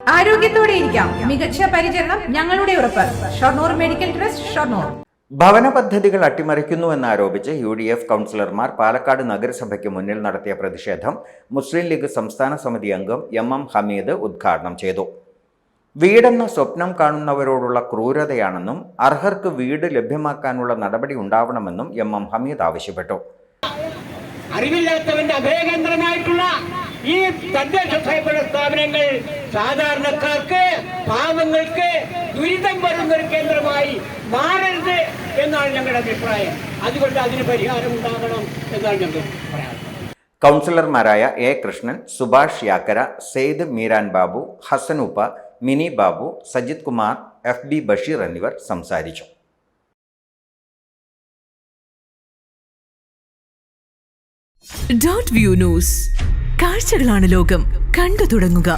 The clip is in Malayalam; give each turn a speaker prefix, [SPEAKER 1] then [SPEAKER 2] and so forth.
[SPEAKER 1] ആരോഗ്യത്തോടെ ഇരിക്കാം. മികച്ച പരിചരണം ഞങ്ങളുടെ ഉറപ്പ്. Shoranur medical trust Shoranur.
[SPEAKER 2] ഭവന പദ്ധതികൾ അട്ടിമറിക്കുന്നുവെന്നാരോപിച്ച് യു ഡി എഫ് കൗൺസിലർമാർ പാലക്കാട് നഗരസഭയ്ക്ക് മുന്നിൽ നടത്തിയ പ്രതിഷേധം മുസ്ലിം ലീഗ് സംസ്ഥാന സമിതി അംഗം എം എം ഹമീദ് ഉദ്ഘാടനം ചെയ്തു. വീടെന്ന സ്വപ്നം കാണുന്നവരോടുള്ള ക്രൂരതയാണെന്നും അർഹർക്ക് വീട് ലഭ്യമാക്കാനുള്ള നടപടി ഉണ്ടാവണമെന്നും എം എം ഹമീദ് ആവശ്യപ്പെട്ടു.
[SPEAKER 3] അറിവില്ലാത്തവന്റെ അഭയകേന്ദ്രമായിട്ടുള്ള ഈ തദ്ദേശ സ്വയംഭരണ സ്ഥാപനങ്ങൾ സാധാരണക്കാർക്ക് പാവങ്ങൾക്ക് ദുരിതം വരുന്ന ഒരു കേന്ദ്രമായി മാറരുത് എന്നാണ് ഞങ്ങളുടെ അഭിപ്രായം. അതുകൊണ്ട് അതിന് പരിഹാരം ഉണ്ടാകണം എന്നാണ് ഞങ്ങളുടെ അഭിപ്രായം
[SPEAKER 2] കൗൺസിലർമാരായ A Krishnan Subhash Yakkara Syed Meeran Babu Hasanuppa Mini Babu Sajith Kumar F B Basheer എന്നിവർ സംസാരിച്ചു.
[SPEAKER 4] Dot view news. കാഴ്ചകളാണ് ലോകം. കണ്ടു തുടങ്ങുക.